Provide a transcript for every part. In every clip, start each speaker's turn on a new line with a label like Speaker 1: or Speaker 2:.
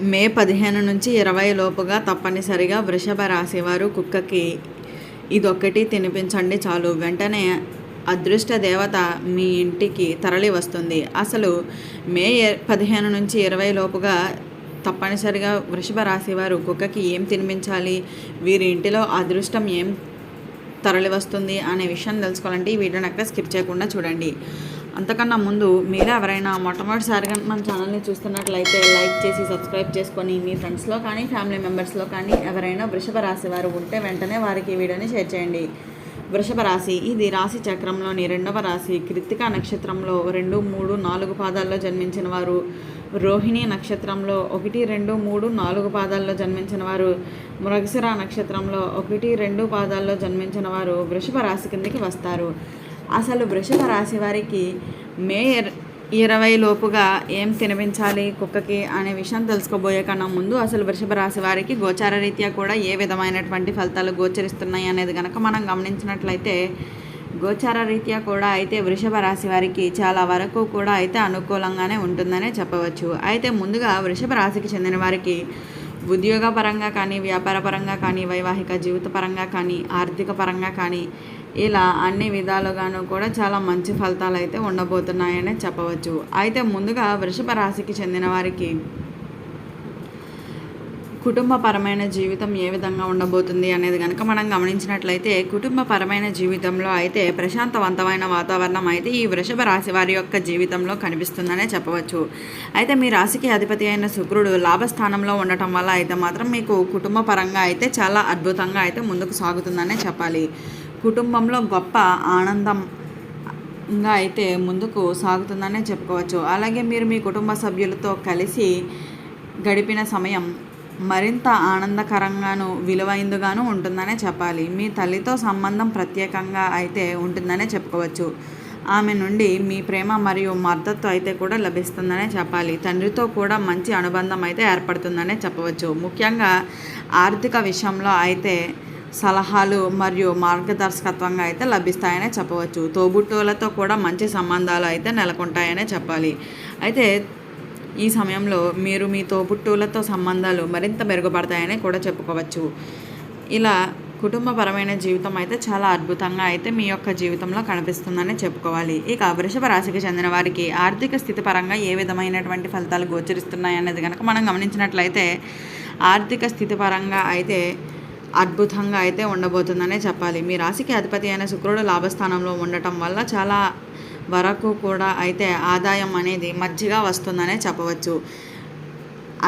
Speaker 1: మే పదిహేను నుంచి ఇరవై లోపుగా తప్పనిసరిగా వృషభ రాశివారు కుక్కకి ఇదొక్కటి తినిపించండి చాలు. వెంటనే అదృష్ట దేవత మీ ఇంటికి తరలి వస్తుంది. అసలు మే పదిహేను నుంచి ఇరవై లోపుగా తప్పనిసరిగా వృషభ రాశి వారు కుక్కకి ఏం తినిపించాలి? వీరి ఇంటిలో అదృష్టం ఏం తరలి వస్తుంది? అనే విషయం తెలుసుకోవాలంటే ఈ వీడియోని అక్కడ స్కిప్ చేయకుండా చూడండి. అంతకన్నా ముందు మీరు ఎవరైనా మొట్టమొదటిసారిగా మన ఛానల్ని చూస్తున్నట్లయితే లైక్ చేసి సబ్స్క్రైబ్ చేసుకొని మీ ఫ్రెండ్స్లో కానీ ఫ్యామిలీ మెంబర్స్లో కానీ ఎవరైనా వృషభ రాశి వారు ఉంటే వెంటనే వారికి వీడియోని షేర్ చేయండి. వృషభ రాశి ఇది రాశి చక్రంలోని రెండవ రాశి. కృత్తిక నక్షత్రంలో రెండు మూడు నాలుగు పాదాల్లో జన్మించిన వారు. రోహిణి నక్షత్రంలో ఒకటి రెండు మూడు నాలుగు పాదాల్లో జన్మించిన వారు. మృగశిర నక్షత్రంలో ఒకటి రెండు పాదాల్లో జన్మించిన వారు వృషభ రాశి కిందకి వస్తారు. అసలు వృషభ రాశి వారికి మే ఇరవై లోపుగా ఏం తినిపించాలి కుక్కకి అనే విషయం తెలుసుకోబోయే కన్నా ముందు అసలు వృషభ రాశి వారికి గోచార రీత్యా కూడా ఏ విధమైనటువంటి ఫలితాలు గోచరిస్తున్నాయి అనేది కనుక మనం గమనించినట్లయితే గోచార రీత్యా కూడా అయితే వృషభ రాశి వారికి చాలా వరకు కూడా అయితే అనుకూలంగానే ఉంటుందనే చెప్పవచ్చు. అయితే ముందుగా వృషభ రాశికి చెందిన వారికి ఉద్యోగపరంగా కానీ వ్యాపారపరంగా కానీ వైవాహిక జీవిత పరంగా కానీ ఆర్థిక పరంగా కానీ ఇలా అన్ని విధాలుగాను కూడా చాలా మంచి ఫలితాలు అయితే ఉండబోతున్నాయనే చెప్పవచ్చు. అయితే ముందుగా వృషభ రాశికి చెందిన వారికి కుటుంబపరమైన జీవితం ఏ విధంగా ఉండబోతుంది అనేది కనుక మనం గమనించినట్లయితే కుటుంబపరమైన జీవితంలో అయితే ప్రశాంతవంతమైన వాతావరణం అయితే ఈ వృషభ రాశి వారి యొక్క జీవితంలో కనిపిస్తుందనే చెప్పవచ్చు. అయితే మీ రాశికి అధిపతి అయిన శుక్రుడు లాభస్థానంలో ఉండటం వల్ల అయితే మాత్రం మీకు కుటుంబపరంగా అయితే చాలా అద్భుతంగా అయితే ముందుకు సాగుతుందనే చెప్పాలి. కుటుంబంలో గొప్ప ఆనందం ఇంకా అయితే ముందుకు సాగుతుందనే చెప్పుకోవచ్చు. అలాగే మీరు మీ కుటుంబ సభ్యులతో కలిసి గడిపిన సమయం మరింత ఆనందకరంగాను విలువైందిగాను ఉంటుందనే చెప్పాలి. మీ తల్లితో సంబంధం ప్రత్యేకంగా అయితే ఉంటుందనే చెప్పుకోవచ్చు. ఆమె నుండి మీ ప్రేమ మరియు మద్దతు అయితే కూడా లభిస్తుందనే చెప్పాలి. తండ్రితో కూడా మంచి అనుబంధం అయితే ఏర్పడుతుందనే చెప్పవచ్చు. ముఖ్యంగా ఆర్థిక విషయంలో అయితే సలహాలు మరియు మార్గదర్శకత్వంగా అయితే లభిస్తాయనే చెప్పవచ్చు. తోబుట్టువులతో కూడా మంచి సంబంధాలు అయితే నెలకొంటాయనే చెప్పాలి. అయితే ఈ సమయంలో మీరు మీ తోబుట్టువులతో సంబంధాలు మరింత మెరుగుపడతాయని కూడా చెప్పుకోవచ్చు. ఇలా కుటుంబపరమైన జీవితం అయితే చాలా అద్భుతంగా అయితే మీ యొక్క జీవితంలో కనిపిస్తుందని చెప్పుకోవాలి. ఇక వృషభ రాశికి చెందిన వారికి ఆర్థిక స్థితి పరంగా ఏ విధమైనటువంటి ఫలితాలు గోచరిస్తున్నాయి అనేది కనుక మనం గమనించినట్లయితే ఆర్థిక స్థితి పరంగా అయితే అద్భుతంగా అయితే ఉండబోతుందనే చెప్పాలి. మీ రాశికి అధిపతి అయిన శుక్రుడు లాభస్థానంలో ఉండటం వల్ల చాలా వరకు కూడా అయితే ఆదాయం అనేది మధ్యగా వస్తుందనే చెప్పవచ్చు.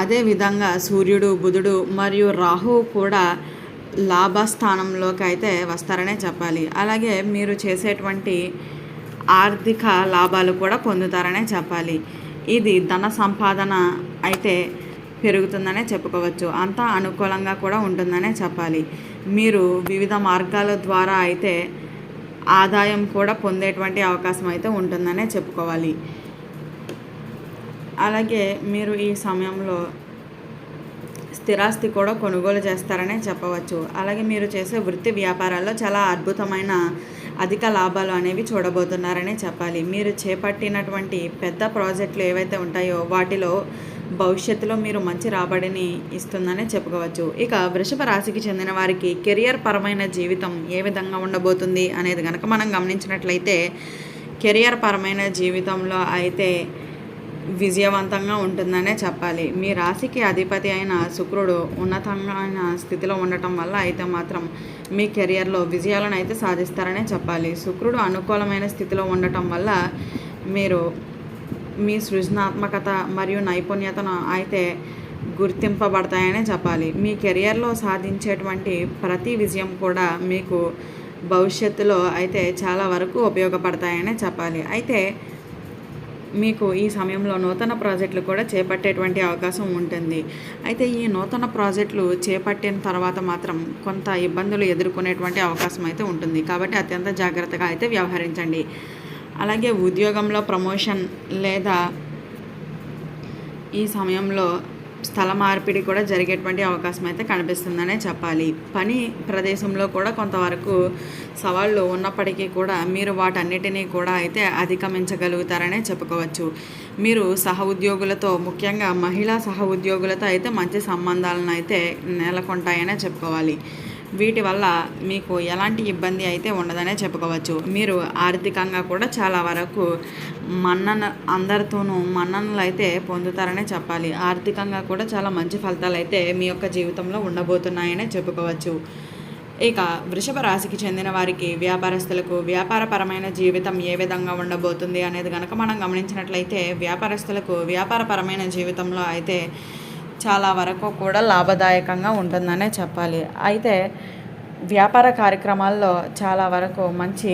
Speaker 1: అదేవిధంగా సూర్యుడు బుధుడు మరియు రాహువు కూడా లాభస్థానంలోకి అయితే వస్తారనే చెప్పాలి. అలాగే మీరు చేసేటువంటి ఆర్థిక లాభాలు కూడా పొందుతారనే చెప్పాలి. ఇది ధన సంపాదన అయితే పెరుగుతుందనే చెప్పుకోవచ్చు. అంతా అనుకూలంగా కూడా ఉంటుందనే చెప్పాలి. మీరు వివిధ మార్గాల ద్వారా అయితే ఆదాయం కూడా పొందేటువంటి అవకాశం అయితే ఉంటుందనే చెప్పుకోవాలి. అలాగే మీరు ఈ సమయంలో స్థిరాస్తి కూడా కొనుగోలు చేస్తారనే చెప్పవచ్చు. అలాగే మీరు చేసే వృత్తి వ్యాపారాల్లో చాలా అద్భుతమైన అధిక లాభాలు అనేవి చూడబోతున్నారనే చెప్పాలి. మీరు చేపట్టినటువంటి పెద్ద ప్రాజెక్టులు ఏవైతే ఉంటాయో వాటిలో భవిష్యత్తులో మీరు మంచి రాబడిని ఇస్తుందనే చెప్పుకోవచ్చు. ఇక వృషభ రాశికి చెందిన వారికి కెరియర్ పరమైన జీవితం ఏ విధంగా ఉండబోతుంది అనేది కనుక మనం గమనించినట్లయితే కెరియర్ పరమైన జీవితంలో అయితే విజయవంతంగా ఉంటుందనే చెప్పాలి. మీ రాశికి అధిపతి అయిన శుక్రుడు ఉన్నతమైన స్థితిలో ఉండటం వల్ల అయితే మాత్రం మీ కెరియర్లో విజయాలను అయితే సాధిస్తారనే చెప్పాలి. శుక్రుడు అనుకూలమైన స్థితిలో ఉండటం వల్ల మీరు మీ సృజనాత్మకత మరియు నైపుణ్యతను అయితే గుర్తింపబడతాయనే చెప్పాలి. మీ కెరియర్లో సాధించేటువంటి ప్రతి విజయం కూడా మీకు భవిష్యత్తులో అయితే చాలా వరకు ఉపయోగపడతాయనే చెప్పాలి. అయితే మీకు ఈ సమయంలో నూతన ప్రాజెక్టులు కూడా చేపట్టేటువంటి అవకాశం ఉంటుంది. అయితే ఈ నూతన ప్రాజెక్టులు చేపట్టిన తర్వాత మాత్రం కొంత ఇబ్బందులు ఎదుర్కొనేటువంటి అవకాశం అయితే ఉంటుంది. కాబట్టి అత్యంత జాగ్రత్తగా అయితే వ్యవహరించండి. అలాగే ఉద్యోగంలో ప్రమోషన్ లేదా ఈ సమయంలో స్థల మార్పిడి కూడా జరిగేటువంటి అవకాశం అయితే కనిపిస్తుందనే చెప్పాలి. పని ప్రదేశంలో కూడా కొంతవరకు సవాళ్ళు ఉన్నప్పటికీ కూడా మీరు వాటన్నిటినీ కూడా అయితే అధిగమించగలుగుతారనే చెప్పుకోవచ్చు. మీరు సహ ఉద్యోగులతో ముఖ్యంగా మహిళా సహ ఉద్యోగులతో అయితే మంచి సంబంధాలను అయితే నెలకొంటాయనే చెప్పుకోవాలి. వీటి వల్ల మీకు ఎలాంటి ఇబ్బంది అయితే ఉండదనే చెప్పుకోవచ్చు. మీరు ఆర్థికంగా కూడా చాలా వరకు మన్నన అందరితోనూ మన్ననలు అయితే పొందుతారనే చెప్పాలి. ఆర్థికంగా కూడా చాలా మంచి ఫలితాలు అయితే మీ యొక్క జీవితంలో ఉండబోతున్నాయనే చెప్పుకోవచ్చు. ఇక వృషభ రాశికి చెందిన వారికి వ్యాపారస్తులకు వ్యాపారపరమైన జీవితం ఏ విధంగా ఉండబోతుంది అనేది కనుక మనం గమనించినట్లయితే వ్యాపారస్తులకు వ్యాపారపరమైన జీవితంలో అయితే చాలా వరకు కూడా లాభదాయకంగా ఉంటుందనే చెప్పాలి. అయితే వ్యాపార కార్యక్రమాల్లో చాలా వరకు మంచి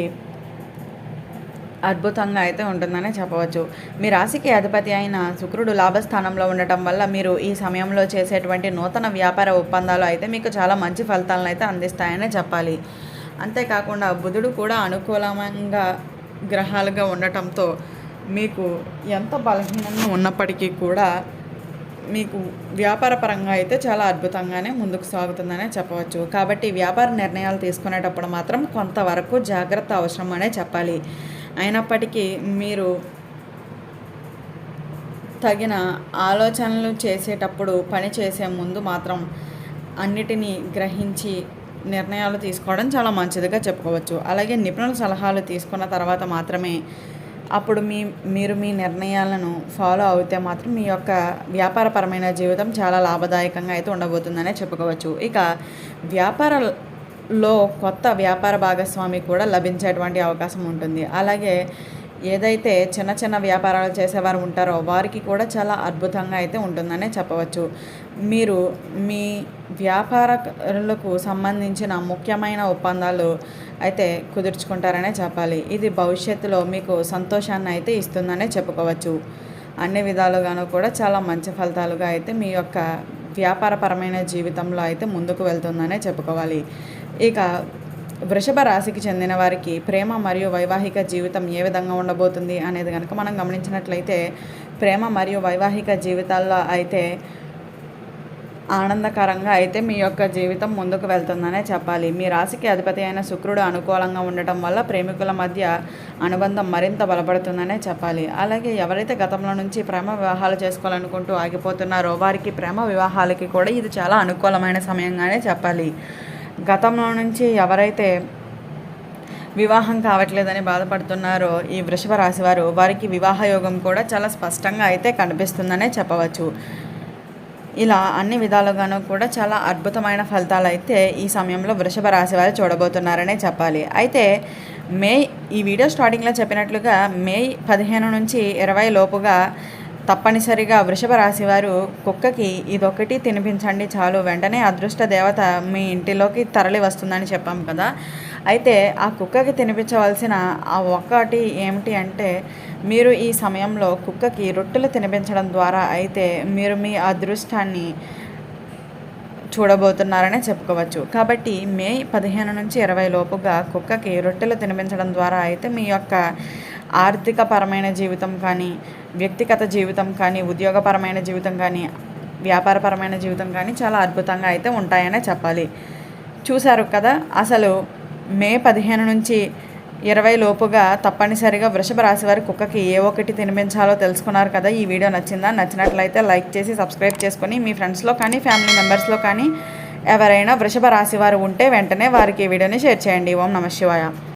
Speaker 1: అద్భుతంగా అయితే ఉంటుందనే చెప్పవచ్చు. మీ రాశికి అధిపతి అయిన శుక్రుడు లాభస్థానంలో ఉండటం వల్ల మీరు ఈ సమయంలో చేసేటువంటి నూతన వ్యాపార ఒప్పందాలు అయితే మీకు చాలా మంచి ఫలితాలను అయితే అందిస్తాయనే చెప్పాలి. అంతేకాకుండా బుధుడు కూడా అనుకూలంగా గ్రహాలుగా ఉండటంతో మీకు ఎంత బలహీనంగా ఉన్నప్పటికీ కూడా మీకు వ్యాపార పరంగా అయితే చాలా అద్భుతంగానే ముందుకు సాగుతుందనే చెప్పవచ్చు. కాబట్టి వ్యాపార నిర్ణయాలు తీసుకునేటప్పుడు మాత్రం కొంతవరకు జాగ్రత్త అవసరం అనే చెప్పాలి. అయినప్పటికీ మీరు తగిన ఆలోచనలు చేసేటప్పుడు పని చేసే ముందు మాత్రం అన్నిటినీ గ్రహించి నిర్ణయాలు తీసుకోవడం చాలా మంచిదిగా చెప్పుకోవచ్చు. అలాగే నిపుణుల సలహాలు తీసుకున్న తర్వాత మాత్రమే అప్పుడు మీ మీరు మీ నిర్ణయాలను ఫాలో అవుతే మాత్రం మీ యొక్క వ్యాపారపరమైన జీవితం చాలా లాభదాయకంగా అయితే ఉండబోతుందనే చెప్పుకోవచ్చు. ఇక వ్యాపారంలో కొత్త వ్యాపార భాగస్వామి కూడా లభించేటువంటి అవకాశం ఉంటుంది. అలాగే ఏదైతే చిన్న చిన్న వ్యాపారాలు చేసేవారు ఉంటారో వారికి కూడా చాలా అద్భుతంగా అయితే ఉంటుందనే చెప్పవచ్చు. మీరు మీ వ్యాపారులకు సంబంధించిన ముఖ్యమైన ఒప్పందాలు అయితే కుదుర్చుకుంటారనే చెప్పాలి. ఇది భవిష్యత్తులో మీకు సంతోషాన్ని అయితే ఇస్తుందనే చెప్పుకోవచ్చు. అన్ని విధాలుగాను కూడా చాలా మంచి ఫలితాలుగా అయితే మీ యొక్క వ్యాపారపరమైన జీవితంలో అయితే ముందుకు వెళ్తుందనే చెప్పుకోవాలి. ఇక వృషభ రాశికి చెందిన వారికి ప్రేమ మరియు వైవాహిక జీవితం ఏ విధంగా ఉండబోతుంది అనేది కనుక మనం గమనించినట్లయితే ప్రేమ మరియు వైవాహిక జీవితాల్లో అయితే ఆనందకరంగా అయితే మీ యొక్క జీవితం ముందుకు వెళ్తుందనే చెప్పాలి. మీ రాశికి అధిపతి అయిన శుక్రుడు అనుకూలంగా ఉండటం వల్ల ప్రేమికుల మధ్య అనుబంధం మరింత బలపడుతుందనే చెప్పాలి. అలాగే ఎవరైతే గతంలో నుంచి ప్రేమ వివాహాలు చేసుకోవాలనుకుంటూ ఆగిపోతున్నారో వారికి ప్రేమ వివాహాలకి కూడా ఇది చాలా అనుకూలమైన సమయంగానే చెప్పాలి. గతంలో నుంచి ఎవరైతే వివాహం కావట్లేదని బాధపడుతున్నారో ఈ వృషభ రాశి వారు వారికి వివాహ యోగం కూడా చాలా స్పష్టంగా అయితే కనిపిస్తుందనే చెప్పవచ్చు. ఇలా అన్ని విధాలుగాను కూడా చాలా అద్భుతమైన ఫలితాలు అయితే ఈ సమయంలో వృషభ రాశి వారు చూడబోతున్నారనే చెప్పాలి. అయితే మే ఈ వీడియో స్టార్టింగ్లో చెప్పినట్లుగా మే పదిహేను నుంచి ఇరవై లోపుగా తప్పనిసరిగా వృషభ రాశి వారు కుక్కకి ఇదొకటి తినిపించండి చాలు. వెంటనే అదృష్ట దేవత మీ ఇంటిలోకి తరలి వస్తుందని చెప్పాం కదా. అయితే ఆ కుక్కకి తినిపించవలసిన ఆ ఒక్కటి ఏమిటి అంటే మీరు ఈ సమయంలో కుక్కకి రొట్టెలు తినిపించడం ద్వారా అయితే మీరు మీ అదృష్టాన్ని చూడబోతున్నారనే చెప్పుకోవచ్చు. కాబట్టి మే పదిహేను నుంచి ఇరవై లోపుగా కుక్కకి రొట్టెలు తినిపించడం ద్వారా అయితే మీ యొక్క ఆర్థికపరమైన జీవితం కానీ వ్యక్తిగత జీవితం కానీ ఉద్యోగపరమైన జీవితం కానీ వ్యాపారపరమైన జీవితం కానీ చాలా అద్భుతంగా అయితే ఉంటాయనే చెప్పాలి. చూశారు కదా అసలు మే పదిహేను నుంచి ఇరవై లోపుగా తప్పనిసరిగా వృషభ రాశి వారి కుక్కకి ఏ ఒకటి తినిపించాలో తెలుసుకున్నారు కదా ఈ వీడియో నచ్చిందా? నచ్చినట్లయితే లైక్ చేసి సబ్స్క్రైబ్ చేసుకొని మీ ఫ్రెండ్స్లో కానీ ఫ్యామిలీ మెంబర్స్లో కానీ ఎవరైనా వృషభ రాశి వారు ఉంటే వెంటనే వారికి ఈ వీడియోని షేర్ చేయండి. ఓం నమ శివాయ.